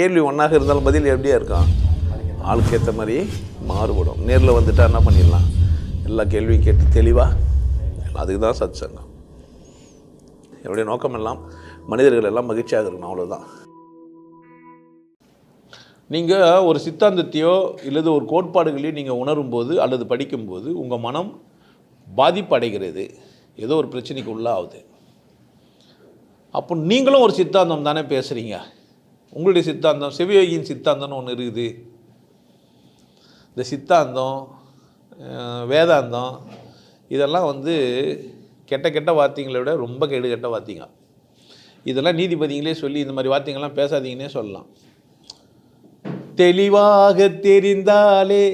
கேள்வி ஒன்றாக இருந்தாலும் பதில் எப்படியா இருக்கும்? ஆளுக்கு ஏற்ற மாதிரி மாறுபடும். நேரில் வந்துட்டால் என்ன பண்ணிடலாம்? எல்லா கேள்வியும் கேட்டு தெளிவாக அதுக்கு தான் சத் சங்கம் என்னுடைய நோக்கம் எல்லாம் மனிதர்கள் எல்லாம் மகிழ்ச்சியாக இருக்கணும் அவ்வளோதான் நீங்கள் ஒரு சித்தாந்தத்தையோ இல்லது ஒரு கோட்பாடுகளையோ நீங்கள் உணரும்போது அல்லது படிக்கும்போது உங்கள் மனம் பாதிப்படைகிறது. ஏதோ ஒரு பிரச்சனைக்கு உள்ளாகுது. அப்போ நீங்களும் ஒரு சித்தாந்தம் தானே பேசுகிறீங்க உங்களுடைய சித்தாந்தம் சிவயோகியின் சித்தாந்தம்னு ஒன்று இருக்குது. இந்த சித்தாந்தம் வேதாந்தம் இதெல்லாம் வந்து கெட்ட கெட்ட வார்த்தைங்களை விட ரொம்ப கெடு கெட்ட வார்த்தைங்க இதெல்லாம் நீதிபதிகளே சொல்லி இந்த மாதிரி வார்த்தைங்கள்லாம் பேசாதீங்கன்னே சொல்லலாம். தெளிவாக தெரிந்தாலே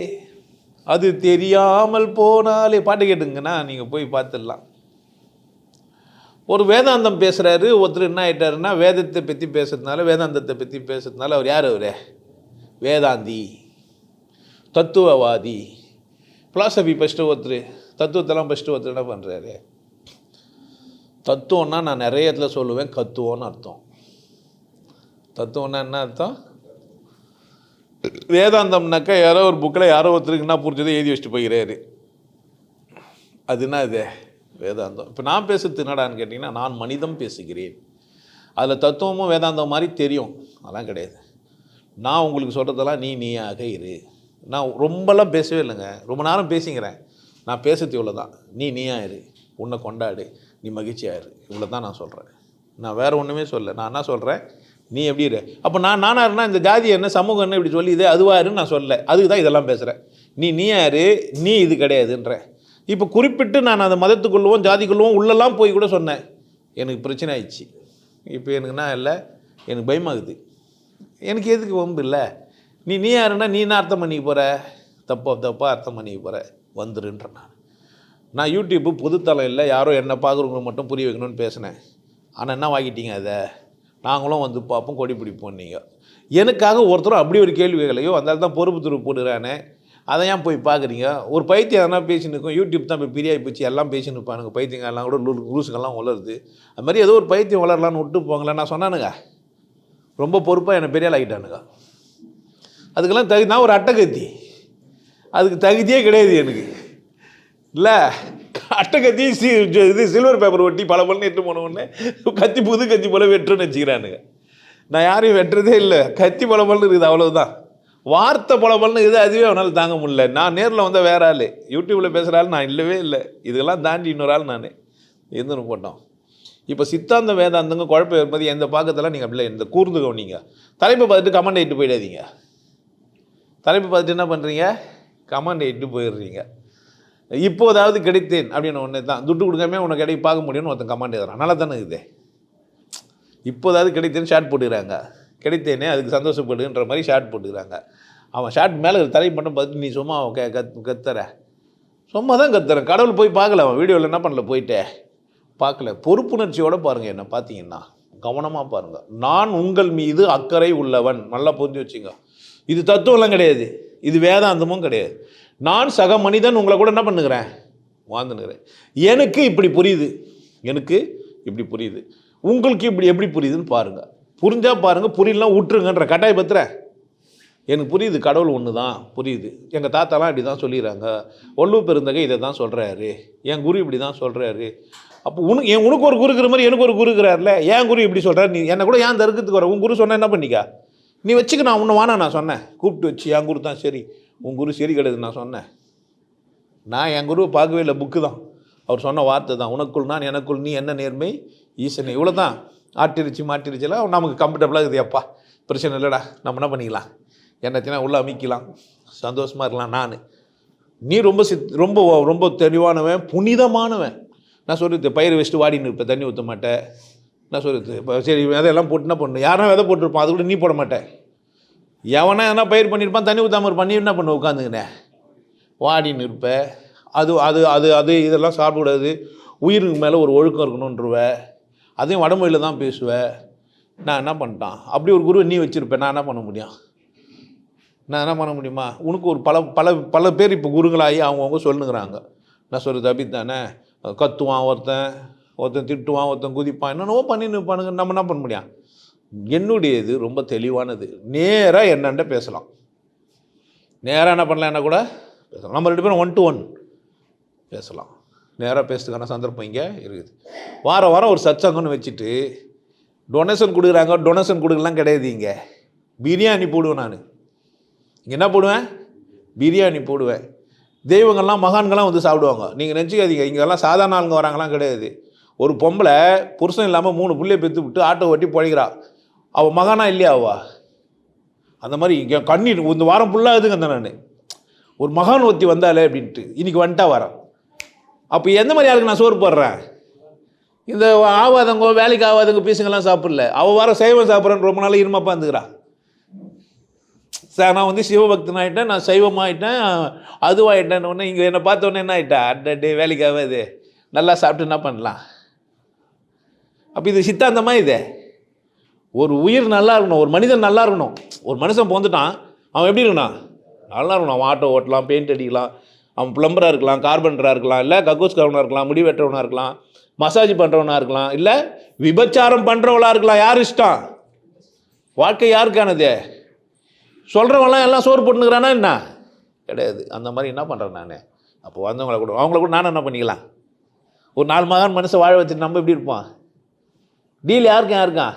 அது தெரியாமல் போனாலே பாட்டு கேட்டுங்கன்னா நீங்கள் போய் பார்த்துடலாம். ஒரு வேதாந்தம் பேசுகிறாரு ஒருத்தர் என்ன ஆகிட்டாருன்னா வேதத்தை பற்றி பேசுறதுனால வேதாந்தத்தை பற்றி பேசுறதுனால அவர் யார் அவர்? வேதாந்தி தத்துவவாதி. ஃபிலாசபி ஃபஸ்ட்டு ஒருத்தர் தத்துவத்தெல்லாம் ஃபஸ்ட்டு ஒருத்தர் என்ன பண்ணுறாரு தத்துவம்னா நான் நிறைய இடத்துல சொல்லுவேன் கத்துவோன்னு அர்த்தம். தத்துவம்னா என்ன அர்த்தம்? வேதாந்தம்னாக்கா யாரோ ஒரு புக்கில் யாரோ ஒருத்தருக்கு என்ன புரிஞ்சதை எழுதி வச்சுட்டு போகிறாரு அதுனா இது. வேதாந்தம். இப்போ நான் பேசுறது என்னடான்னு கேட்டிங்கன்னா நான் மனிதம் பேசுகிறேன். அதில் தத்துவமும் வேதாந்தம் மாதிரி தெரியும். அதெல்லாம் கிடையாது. நான் உங்களுக்கு சொல்கிறதெல்லாம் நீ நீயாக இரு. நான் ரொம்பலாம் பேசவே இல்லைங்க. ரொம்ப நேரம் பேசிக்கிறேன். நான் பேசுறது இவ்வளோ தான் நீ நீயா இரு. உன்னை கொண்டாடு. நீ மகிழ்ச்சியாக இரு. இவ்வளோ தான் நான் சொல்கிறேன் நான் வேறு ஒன்றுமே சொல்ல நான் என்ன சொல்கிறேன் நீ எப்படி இரு. அப்போ நான் நானாக இருந்தா இந்த ஜாதி என்ன சமூகம் என்ன இப்படி சொல்லி இது அதுவாருன்னு நான் சொல்லலை. அதுக்கு தான் இதெல்லாம் பேசுகிறேன் நீ நீயா இரு. நீ இது கிடையாதுன்ற. இப்போ குறிப்பிட்டு நான் அந்த மதத்துக்குள்ளவும் ஜாதிக்குள்ளவும் உள்ளெல்லாம் போய் கூட சொன்னேன். எனக்கு பிரச்சனை ஆயிடுச்சு. இப்போ எனக்குன்னா இல்லை? எனக்கு பயமாகுது எனக்கு எதுக்கு வம்பு இல்லை? நீ நீ யாருன்னா நீ என்ன அர்த்தம் பண்ணிக்க போகிற தப்பா தப்பாக அர்த்தம் பண்ணிக்க போகிற வந்துருன்ற நான். நான் யூடியூப்பு பொதுத்தளம் இல்லை யாரோ என்னை பார்க்குறவங்க மட்டும் புரிய வைக்கணும்னு பேசினேன். ஆனால் என்ன வாங்கிட்டீங்க அதை? நாங்களும் வந்து பார்ப்போம் கொடி பிடிப்போம் நீங்கள் எனக்காக ஒருத்தரும் அப்படி ஒரு கேள்வி கேட்கலையோ அந்த தான் பொறுப்பு துருப்பு போடுறானே. அதை ஏன் போய் பார்க்குறீங்க? ஒரு பைத்தியம் எதனா பேசின்னு இருக்கும் யூடியூப் தான் இப்போ பிரியாகி போச்சு எல்லாம் பேசின்னு இருப்பானுங்க. பைத்தியங்கள்லாம் கூட லூ- லூசுங்கெல்லாம் வளருது அது மாதிரி ஏதோ ஒரு பைத்தியம் வளரலான்னு விட்டு போங்களேன் நான் சொன்னானுங்க. ரொம்ப பொறுப்பாக என்னை பெரிய ஆகிட்டானுங்க அதுக்கெல்லாம் தகுதி நான் ஒரு அட்டகத்தி. அதுக்கு தகுதியே கிடையாது எனக்கு. இல்லை அட்டகத்தி சி இது சில்வர் பேப்பர் ஒட்டி பல பலன்னு எட்டு போன உடனே கத்தி புது கத்தி போல வெட்டுன்னு வச்சுக்கிறானுங்க. நான் யாரையும் வெட்டுறதே இல்லை. கத்தி பல பலன்னு இருக்குது அவ்வளோதான் வார்த்தை புலம்பல்னு இது அதுவே அவனால் தாங்க முடியல. நான் நேரில் வந்தால் வேற ஆள். யூடியூப்பில் பேசுகிற ஆள் நான் இல்லவே இல்லை. இதெல்லாம் தாண்டி இன்னொரு ஆள் நான். இருந்துன்னு போட்டோம். இப்போ சித்தாந்த வேதாந்தங்க குழப்பம் இருப்பது எந்த பாக்கத்தெல்லாம் நீங்கள் அப்படி இந்த கூர்ந்து கவனிங்க? தலைப்பு பார்த்துட்டு கமெண்ட் இட்டு போயிடாதீங்க. தலைப்பு பார்த்துட்டு என்ன பண்ணுறீங்க கமெண்ட் இட்டு போயிடுறீங்க. இப்போதாவது கிடைத்தேன் அப்படின்னு ஒன்று தான். துட்டு கொடுக்காம உனக்கு கிடைக்க பார்க்க முடியும்னு ஒருத்தன் கமெண்ட் எழுதுறான். நல்லா தானே இருக்குது. இப்போதாவது கிடைத்தேன்னு ஷார்ட் போட்டுக்கிறாங்க. கிடைத்தேனே அதுக்கு சந்தோஷப்படுகின்ற மாதிரி ஷார்ட் போட்டுக்கிறாங்க. அவன் ஷார்ட் மேலே தலை மட்டும் பார்த்து நீ சும்மா கே கத் கத்துற. சும்மா தான் கத்துறேன் கடவுள் போய் பார்க்கல அவன். வீடியோவில் என்ன பண்ணல? போயிட்டே. பார்க்கல. பொறுப்புணர்ச்சியோட பாருங்கள் என்ன பார்த்தீங்கன்னா கவனமாக பாருங்கள் நான் உங்கள் மீது அக்கறை உள்ளவன். நல்லா புரிஞ்சு வச்சுங்க. இது தத்துவம்லாம் கிடையாது. இது வேதாந்தமும் கிடையாது. நான் சக மனிதன் உங்களை கூட என்ன பண்ணுகிறேன்? வாழ்ந்துனுக்கிறேன் எனக்கு இப்படி புரியுது. எனக்கு இப்படி புரியுது. உங்களுக்கு இப்படி எப்படி புரியுதுன்னு பாருங்கள் புரிஞ்சால் பாருங்கள் புரியலாம் விட்டுருங்கன்ற கட்டாயப்படுத்துகிறேன் எனக்கு புரியுது கடவுள் ஒன்று தான் புரியுது. எங்கள் தாத்தாலாம் இப்படி தான் சொல்லிடுறாங்க ஒல்லூர் பெருந்தகை இதை தான் சொல்கிறாரு என் குரு இப்படி தான் சொல்கிறாரு அப்போ உனக்கு என் உனக்கு ஒரு குருக்கிற மாதிரி எனக்கு ஒரு குருக்கிறார்ல என் குரு இப்படி சொல்கிறார் நீ என்னை கூட ஏன் தருக்கத்துக்கு வர? உன் குரு சொன்னால் என்ன பண்ணிக்கா? நீ வச்சுக்க நான் உன்னை வானா நான் சொன்னேன். கூப்பிட்டு வச்சு என் குரு தான் சரி. உன் குரு சரி கிடையாது நான் சொன்னேன். நான் என் குருவை பார்க்கவே இல்லை புக்கு தான் அவர் சொன்ன வார்த்தை தான் உனக்குள் நான் எனக்குள் நீ என்ன நேர்மை? ஈசனை இவ்வளோ தான் ஆட்டிருச்சு மாட்டிருச்சுலாம் நமக்கு கம்ஃபர்டபுளாக இருக்குது. அப்பா பிரச்சனை இல்லைடா. நம்ம என்ன பண்ணிக்கலாம்? என்னச்சுன்னா உள்ளே அமைக்கலாம். சந்தோஷமாக இருக்கலாம். நான். நீ ரொம்ப சித் ரொம்ப ரொம்ப தெளிவானவன் புனிதமானவன். நான் சொல்கிறது பயிர் வச்சுட்டு வாடின்னு இருப்பேன் தண்ணி ஊற்ற மாட்டேன் நான் சொல்கிறது இப்போ சரி விதையெல்லாம் போட்டு என்ன பண்ணணும்? யாரும் விதை போட்டிருப்பான் அது கூட நீ போட மாட்டேன் எவனா எதனா பயிர் பண்ணியிருப்பான் தண்ணி ஊற்றாம இருப்பான் நீ என்ன பண்ண உட்காந்துங்கண்ணே வாடின்னு இருப்ப அது அது அது அது இதெல்லாம் சாப்பிடக்கூடாது. உயிருக்கு மேலே ஒரு ஒழுக்கம் இருக்கணுன்றவ அதையும் வடமொழியில் தான் பேசுவ. நான் என்ன பண்ணிட்டான்? அப்படி ஒரு குருவை நீ வச்சுருப்பேன் நான் என்ன பண்ண முடியும்? நான் என்ன பண்ண முடியுமா? உனக்கு ஒரு பல பல பல பேர் இப்போ குருங்களாகி அவங்கவுங்க சொல்லுங்கிறாங்க. நான் சொல்கிறது அப்படி தானே கத்துவான் ஒருத்தன் ஒருத்தன் திட்டுவான் ஒருத்தன் குதிப்பான் என்னென்னவோ பண்ணி நிற்பானுங்க நம்ம என்ன பண்ண முடியும்? என்னுடைய இது ரொம்ப தெளிவானது. நேராக என்னண்ட பேசலாம். நேராக என்ன பண்ணலாம்? என்ன கூட பேசலாம். நம்ம ரெண்டு பேரும் ஒன் டு ஒன் பேசலாம். நேராக பேசுறதுக்கான சந்தர்ப்பம் இங்கே இருக்குது. வாரம் வாரம் ஒரு சச்சங்கன்னு வச்சுட்டு டொனேஷன் கொடுக்குறாங்க டொனேஷன் கொடுக்கலாம் கிடையாது இங்கே. பிரியாணி போடுவேன் நான். இங்கே என்ன போடுவேன்? பிரியாணி போடுவேன். தெய்வங்கள்லாம் மகான்கள்லாம் வந்து சாப்பிடுவாங்க. நீங்கள் நினச்சிக்காதீங்க. இங்கெல்லாம் சாதாரண ஆளுங்க வராங்கலாம் கிடையாது. ஒரு பொம்பளை புருஷன் இல்லாமல் மூணு புள்ளையை பெற்று விட்டு ஆட்டோ ஓட்டி பழகிறா அவள் மகானா இல்லையா அவா? அந்த மாதிரி இங்கே கண்ணீர் இந்த வாரம் ஃபுல்லாக இதுங்க நான். ஒரு மகான் ஒத்தி வந்தாலே அப்படின்ட்டு. இன்றைக்கி வந்துட்டா வரேன் அப்போ எந்த மாதிரி ஆளுக்கு நான் சோறு போடுறேன்? இந்த ஆவாதங்க வேலைக்கு ஆவாதங்க பீசுங்கெல்லாம் சாப்பிடல. அவள் வர சைவம் சாப்பிட்றேன்னு ரொம்ப நாள் இருமாப்பா இருந்துக்கிறா சார் நான் வந்து சிவபக்தன் ஆகிட்டேன் நான் சைவமாகிட்டேன் அதுவாகிட்டேன்னு ஒன்று இங்கே என்னை பார்த்த உடனே என்ன ஆகிட்டா அட்டே வேலைக்கு ஆகாது நல்லா சாப்பிட்டு என்ன பண்ணலாம்? அப்போ இது சித்தாந்தமாக இது? ஒரு உயிர் நல்லா இருக்கணும் ஒரு மனிதன் நல்லா இருக்கணும். ஒரு மனுஷன் பிறந்துட்டான் அவன் எப்படி இருக்கணும்? நல்லா இருக்கணும். அவன் ஆட்டோ ஓட்டலாம் பெயிண்ட் அடிக்கலாம் அவன் பிளம்பராக இருக்கலாம் கார்பெண்டராக இருக்கலாம் இல்லை கக்கூஸ் கவனாக இருக்கலாம் முடி வெட்டுறவனாக இருக்கலாம் மசாஜ் பண்ணுறவனாக இருக்கலாம் இல்லை விபச்சாரம் பண்ணுறவளாக இருக்கலாம் யார் இஷ்டம்? வாழ்க்கை யாருக்கானது? சொல்கிறவங்களாம் எல்லாம் சோறு போட்டுனுக்கிறானா என்ன? கிடையாது. அந்த மாதிரி என்ன பண்ணுறேன் நான்? அப்போ வந்தவங்களை கூட அவங்கள கூட நானும் என்ன பண்ணிக்கலாம்? ஒரு நாலு மகன் மனுஷன் வாழ வச்சுட்டு நம்ம எப்படி இருப்போம்? டீல் யாருக்கும் யாருக்கான்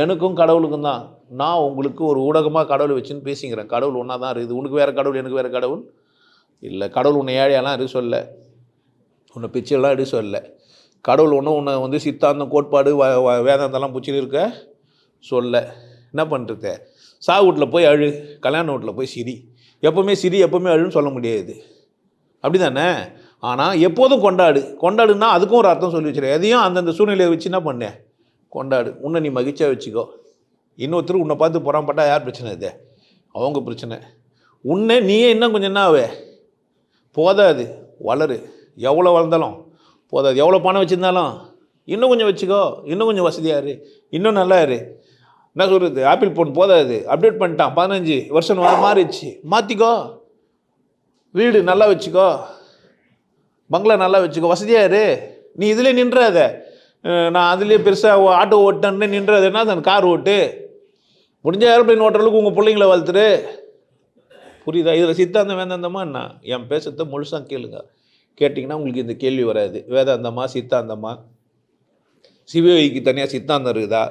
எனக்கும் கடவுளுக்கும் தான். நான் உங்களுக்கு ஒரு ஊடகமாக கடவுளை வச்சுன்னு பேசிக்கிறேன். கடவுள் ஒன்றா தான் இருக்குது. உனக்கு வேறு கடவுள் எனக்கு வேறு கடவுள். இல்லை. கடவுள் உன்னை ஏழையெல்லாம் இருக்க சொல்ல. உன்னை பிச்சையெல்லாம் எடுக்க சொல்ல. கடவுள் ஒன்றும் உன்னை வந்து சித்தாந்தம் கோட்பாடு வ வ- வேதாந்தம்லாம் பிடிச்சின்னு இருக்க சொல்ல. என்ன பண்ணுறது சா வீட்டில் போய் அழு. கல்யாண வீட்டில் போய் சிரி. எப்போவுமே சிரி எப்போவுமே அழுன்னு சொல்ல முடியாது. அப்படி தானே ஆனால் எப்போதும் கொண்டாடு. கொண்டாடுன்னா அதுக்கும் ஒரு அர்த்தம் சொல்லி வச்சுரு. எதையும் அந்தந்த சூழ்நிலையை வச்சு என்ன பண்ணு? கொண்டாடு. உன்னை நீ மகிழ்ச்சியாக வச்சுக்கோ. இன்னொருத்தர் உன்னை பார்த்து புறம்பட்டால் யார் பிரச்சனை இது? அவங்க பிரச்சனை. உன்னை நீயே இன்னும் கொஞ்சம் என்ன ஆவே? போதாது வளரு. எவ்வளோ வளர்ந்தாலும் போதாது. எவ்வளோ பணம் வச்சுருந்தாலும் இன்னும் கொஞ்சம் வச்சுக்கோ. இன்னும் கொஞ்சம் வசதியாக இரு. இன்னும் நல்லா இரு. என்ன சொல்கிறது ஆப்பிள் ஃபோன் போதாது. அப்டேட் பண்ணிட்டான். பதினஞ்சு வருஷம் வர மாறிடுச்சு. மாற்றிக்கோ வீடு நல்லா வச்சுக்கோ. பங்களா நல்லா வச்சுக்கோ. வசதியாக இரு. நீ இதிலே நின்றாத. நான் அதுலேயே பெருசாக ஆட்டோ ஓட்டேன்னு நின்றாதுன்னா அந்த கார் ஓட்டு. முடிஞ்ச ஏரோப்ளைன் ஓட்டுற அளவுக்கு உங்கள் பிள்ளைங்கள வளர்த்துரு. புரியுதா? இதில் சித்தாந்தம் வேதாந்தமா என்ன? என் பேசுறத முழுசாக கேளுங்க. கேட்டிங்கன்னா உங்களுக்கு இந்த கேள்வி வராது. வேதாந்தமா சித்தாந்தமா? சிவயோகிக்கு தனியாக சித்தாந்தம் இருக்குதா?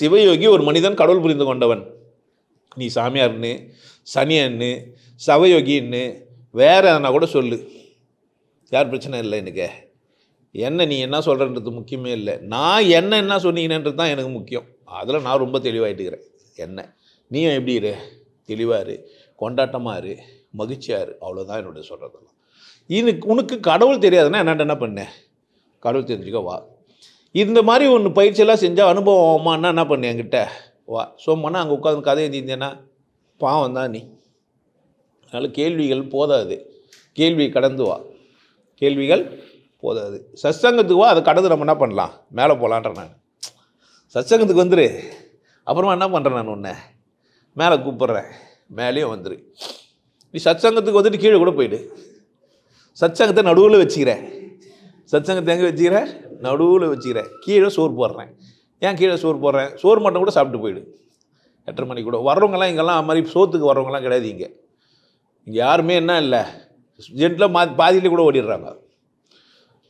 சிவயோகி ஒரு மனிதன் கடவுள் புரிந்து கொண்டவன். நீ சாமியார்னு சனியன்னு சவயோகின்னு வேறு எதனா கூட சொல்லு. யார் பிரச்சனை இல்லை எனக்கு. என்ன நீ என்ன சொல்கிறன்றது முக்கியமே இல்லை. நான் என்ன என்ன சொன்னீங்கன்றது தான் எனக்கு முக்கியம். அதில் நான் ரொம்ப தெளிவாகிட்டுக்கிறேன் என்ன? நீயும் எப்படி இரு. தெளிவாக இரு கொண்டாட்டமாக இரு மகிழ்ச்சியாக இரு அவ்வளோதான் என்னுடைய சொல்கிறதெல்லாம் இதுக்கு உனக்கு கடவுள் தெரியாதுன்னா என்னட்ட என்ன பண்ண? கடவுள் தெரிஞ்சுக்க வா. இந்த மாதிரி ஒன்று பயிற்சியெல்லாம் செஞ்சால் அனுபவம் என்ன பண்ணு என்கிட்ட? வா. சோம்மானா அங்கே உட்காந்து கதை எழுதியிருந்தேன்னா பாவம் தான் நீ. அதனால் கேள்விகள் போதாது. கேள்வி கடந்து வா. கேள்விகள் போதாது. சத்சங்கத்துக்கு வா அதை கடந்து நம்ம என்ன பண்ணலாம்? மேலே போகலான்ற நான். சத்சங்கத்துக்கு வந்துரு. அப்புறமா என்ன பண்ணுறேன் நான் உன்னை? மேலே கூப்பிட்றேன். மேலேயும் வந்துரு. நீ சத்சங்கத்துக்கு வந்துட்டு கீழே கூட போயிடு. சத்சங்கத்தை நடுவில் வச்சுக்கிறேன் சத்சங்கத்தை எங்கே வச்சுக்கிறேன் நடுவில் வச்சுக்கிறேன் கீழே சோறு போடுறேன். ஏன் கீழே சோறு போடுறேன்? சோறு மட்டும் கூட சாப்பிட்டு போயிடு. எட்டரை மணிக்கு கூட. வர்றவங்கலாம் இங்கெல்லாம் அது மாதிரி சோத்துக்கு வர்றவங்கலாம் கிடையாது இங்கே. இங்கே யாருமே என்ன இல்லை. ஜென்ட்டில் மா பாதியிலே கூட ஓடிடுறாங்க.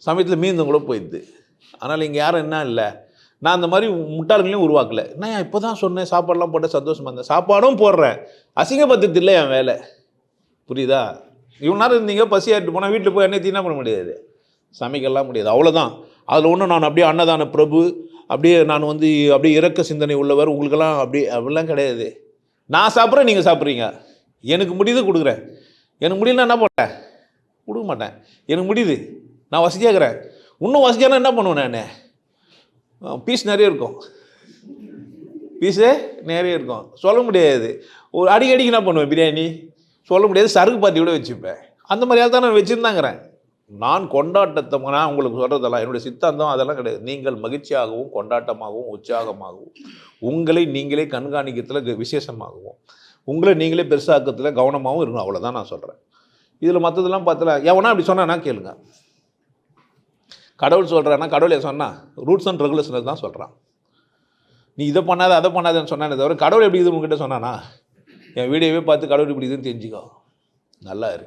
சமயத்தில் மீந்தும் கூட போயிடுது. ஆனால் இங்கே யாரும் என்ன இல்லை. நான் அந்த மாதிரி முட்டாள்களையும் உருவாக்கல. நான் இப்போ தான் சொன்னேன் சாப்பாடெலாம் போட்டு சந்தோஷமா இருந்தேன். சாப்பாடும் போடுறேன். அசிங்கப்படுத்துறது இல்லை என் வேலை. புரியுதா? இவ்வளோ நேரம் இருந்தீங்க பசி ஆகிட்டு போனால் வீட்டில் போய் என்ன பண்ண முடியாது. சமைக்கலாம் முடியாது. அவ்வளோதான் அதில் ஒன்றும் நான் அப்படியே அன்னதான பிரபு அப்படியே நான் வந்து அப்படியே இறக்க சிந்தனை உள்ளவர் உங்களுக்கெல்லாம் அப்படி அப்படிலாம் கிடையாது. நான் சாப்பிட்றேன் நீங்கள் சாப்பிட்றீங்க. எனக்கு முடியுது கொடுக்குறேன். எனக்கு முடியலன்னா என்ன பண்ணேன் கொடுக்க மாட்டேன். எனக்கு முடியுது. நான் வசதியாகிறேன் இன்னும் வசதியானா என்ன பண்ணுவேன் நான்? பீஸ் நிறைய இருக்கும். பீஸு நிறைய இருக்கும். சொல்ல முடியாது. ஒரு அடிக்கடிக்கு என்ன பண்ணுவேன் பிரியாணி. சொல்ல முடியாது. சருக்கு பாத்தி கூட வச்சுப்பேன். அந்த மாதிரியால் தான் நான் வச்சுருந்தாங்கிறேன். நான் கொண்டாட்டத்தை நான் உங்களுக்கு சொல்கிறதெல்லாம் என்னுடைய சித்தாந்தம் அதெல்லாம் கிடையாது. நீங்கள் மகிழ்ச்சியாகவும் கொண்டாட்டமாகவும் உற்சாகமாகவும் உங்களை நீங்களே கண்காணிக்கிறதுல விசேஷமாகவும் உங்களை நீங்களே பெருசாக்கத்தில் கவனமாகவும் இருக்கணும். அவ்வளோதான் நான் சொல்கிறேன் இதில் மற்றதெல்லாம் பார்த்தல எவனா அப்படி சொன்னானா கேளுங்க. கடவுள் சொல்கிறான்னா கடவுள் சொன்னால் ரூட்ஸ் அண்ட் ரெகுலேஷன் தான் சொல்கிறான் நீ இதை பண்ணாத அதை பண்ணாதன்னு சொன்னானே தவிர கடவுள் எப்படி இது உங்ககிட்ட சொன்னானா? என் வீடியோவே பார்த்து கடவுள் இப்படி இதுன்னு தெரிஞ்சுக்கோ. நல்லா இரு.